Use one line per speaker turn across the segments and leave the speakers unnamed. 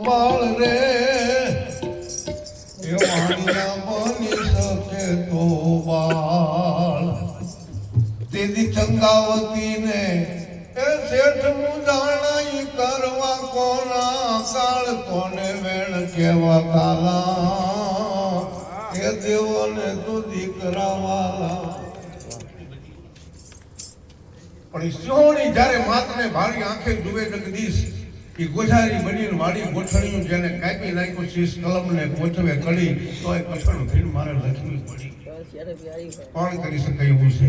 બાળ રે એ વાણિયા બની શકે ને એ શેઠ મુજાણાઈ કરવા કોના કાળ કોને વેણ કેવા કાલા. એ દેવોને તું દીકરા પણ ઈ જ્યારે માતને ભારી આંખે જુએ જગદીશ એ ગોઝારી બનીને વાડી ગોઠણ્યું, જેને કાપી નાખ્યું, શીશ કલમને ગોઠવે કડી તો એ કઠણ થઈને મારે લખવી પડી. કોણ કરી શકે એવું છે?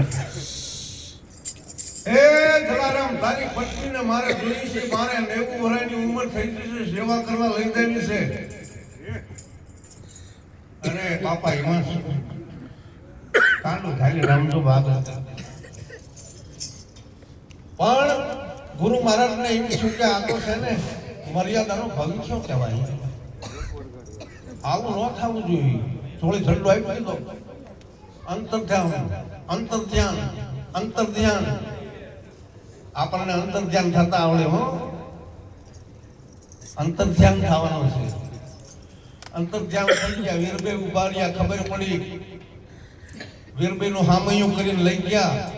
થઈ ગઈ છે, સેવા કરવા લઈ છે. અને બાપા એમાં? કાંડું ખાલી રામજો હતા. પણ ગુરુ મહારાજને એમ શું કે આ તો છે ને મર્યાદાનો ભવિષ્ય કહેવાય? આવું ન થવું જોઈએ. થોડી ઠંડુ આવી દો. અંતર ધ્યાન અંતર ધ્યાન અંતર ધ્યાન આપણને અંતર ધ્યાન થતા આવડે, હો. અંતર ધ્યાન થવાનું છે. અંતર ધ્યાન થઈ ગયા વીરભાઈ ઊભા રહ્યા, ખબર પડી. વીરબે નું હામયું કરીને લઈ ગયા.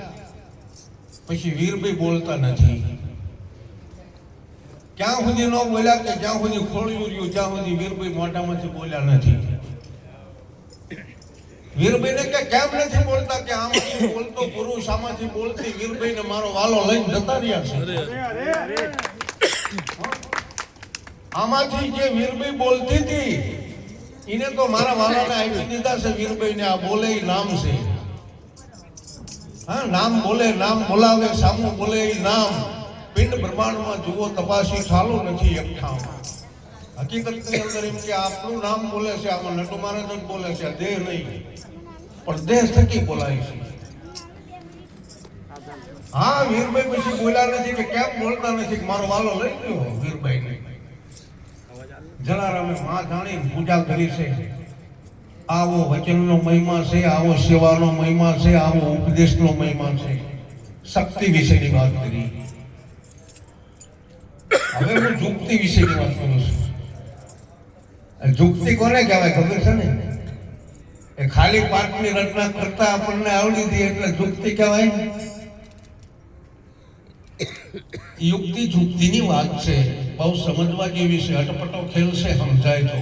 પછી વીરબે બોલતા નથી. ક્યાં સુધી ન બોલ્યા કે જ્યાં સુધી ખોળ્યું રહ્યું ત્યાં સુધી વીરભાઈ મોઢામાંથી બોલ્યા નથી. વીરભાઈને કે કેમ નથી બોલતા કે આમાંથી બોલતો પુરુષ આમાંથી બોલતી વીરભાઈને મારો વાલો લઈને જતા રહ્યા છે? આમાંથી જે વીરભાઈ બોલતી હતી એને તો મારા વાલાને આપી દીધા છે વીરભાઈ ને આ બોલે નામ છે. હા નામ બોલે નામ બોલાવે સામું બોલે નામ. પિંડ બ્રહ્માંડમાં જુઓ તપાસી ચાલુ નથી એક ઠામ હકીકતની અંદર એમ કે આપણું નામ બોલે છે આમાં નટુ મહારાજ જ બોલે છે દેહ નહીં પણ દેહ થકી બોલાય છે હા વીરભાઈ પછી બોલ્યા નથી કે કેમ બોલતા નથી કે મારો વાલો લઈ ગયો વીરભાઈ જલારામે માં જાણી પૂજા કરી છે આવો વચનનો મહિમા છે, આવો સેવાનો મહિમા છે, આવો ઉપદેશનો મહિમા છે। શક્તિ વિશેની વાત કરી। હવે હું જુક્તિ વિશેની વાત કરું છું. જુક્તિ કોને કહેવાય ખબર છે ને? એ ખાલી પાઠની રચના કરતા આપણને આવડી હતી એટલે જુક્તિ કહેવાય યુક્તિ જુક્તિની વાત છે. બહુ સમજવા જેવી છે. અટપટો ખેલ છે, સમજાય તો.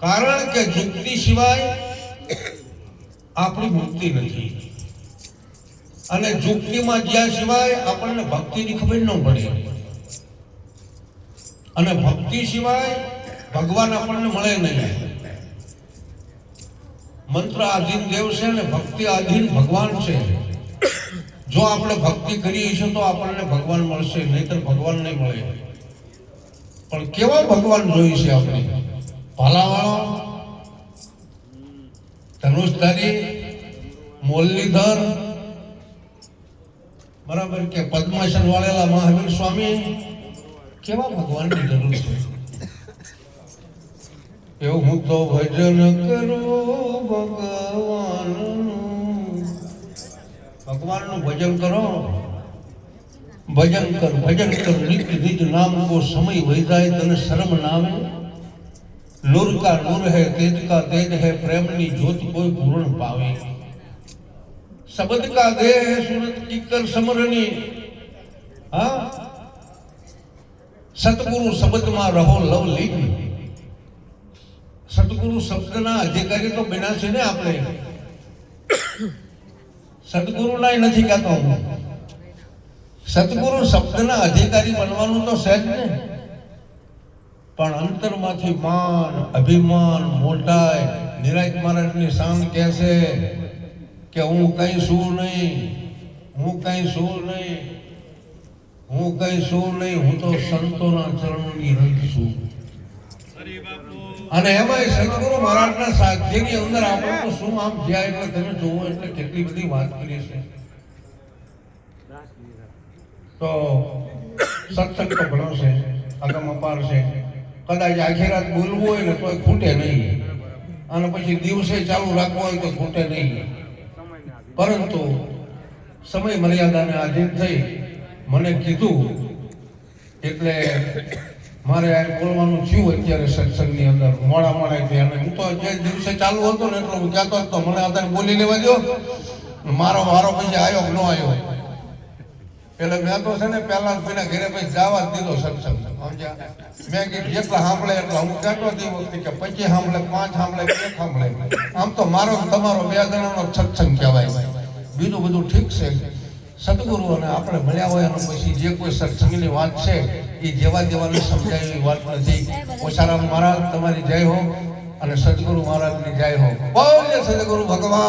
કારણ કે જુક્તિ સિવાય આપણી મુક્તિ નથી. અને જુક્તિમાં જ્યાં સિવાય આપણને ભક્તિની ખબર ન પડે. અને ભક્તિ સિવાય ભગવાન આપણને મળે નહીં. મંત્ર આધીન દેવ છે અને ભક્તિ આધીન ભગવાન છે. જો આપણે ભક્તિ કરીએ છીએ તો આપણને ભગવાન મળશે, નહીતર ભગવાન નહીં મળે. પણ કેવા ભગવાન જોઈએ છે આપણે? ભાલાવાળો ધનુષધારી મોલ્લીધર બરાબર કે પદ્માસન વાળેલા મહાવીર સ્વામી કેવા ભગવાનની જરૂર છે? એવું હું તો ભજન કરું ભગવાનનું. ભગવાનનું ભજન કરો. ભજન કર ભજન કર નિત્ય નિજ નામ કો સમય વહી જાય, તને શરમ ના આવે? કા નૂર હે તેજ કા તેજ હૈ, પ્રેમની જ્યોત કોઈ પૂર્ણ પાવે. શબ્દ કા દેહ સુરત કી કર સમરની. હા? સતગુરુ શબ્દમાં રહો, લવ લીન. સદગુરુ શબ્દના અધિકારી તો બન્યા છે ને આપણે. સદગુરુના નથી કહેતો હું. સદગુરુ શબ્દના અધિકારી બનવાનું તો સહેજ ને. પણ અંતરમાંથી માન, અભિમાન, મોટાઈ નિરાજ મહારાજની શાંત કહે છે કે હું કઈ શું નહીં, હું કઈ શું નહીં. હું કઈ શું નહીં, હું તો સંતોના ચરણોની રંગ છું. અને એમાં સદગુરુ મહારાજના સાધ્યની અંદર આપણે તો શું આમ જ્યાં એટલે તમે જોવો એટલે કેટલી બધી વાત કરી છે તો સત્સંગ તો ઘણો છે અગમ અપાર છે. કદાચ આખી રાત બોલવું હોય ને તો ખૂટે નહીં. અને પછી દિવસે ચાલુ રાખવો હોય તો ખૂટે નહીં. પરંતુ સમય મર્યાદાને આધીન થઈ મને કીધું, એટલે મારે આ બોલવાનું થયું અત્યારે સત્સંગની અંદર. મોડા મોડા અને હું તો જે દિવસે ચાલુ હતો ને એટલો હું કહેતો હતો મને અત્યારે બોલી લેવા દો મારો વારો પછી આવ્યો ન આવ્યો એટલે મેં તો છે ને પહેલા પેલા ઘરે પછી જવા જ દીધો સત્સંગ સમજ્યા? મેં કીધું, જેટલા સાંભળે એટલા. હું કહેતો તે વખતે કે પચીસ સાંભળે, પાંચ સાંભળે, બે સાંભળે. આમ તો મારો તમારો બે જણાનો સત્સંગ કહેવાય. બીજું બધું ઠીક છે. સદગુરુ અને આપણે મળ્યા હોય અને પછી જે કોઈ સત્સંગની વાત છે, એ જેવા જેવાની સમજાયેલી વાત નથી. ઓછારામ મહારાજ, તમારી જય હો અને સદગુરુ મહારાજની જય હો. બોલે સદગુરુ ભગવાન!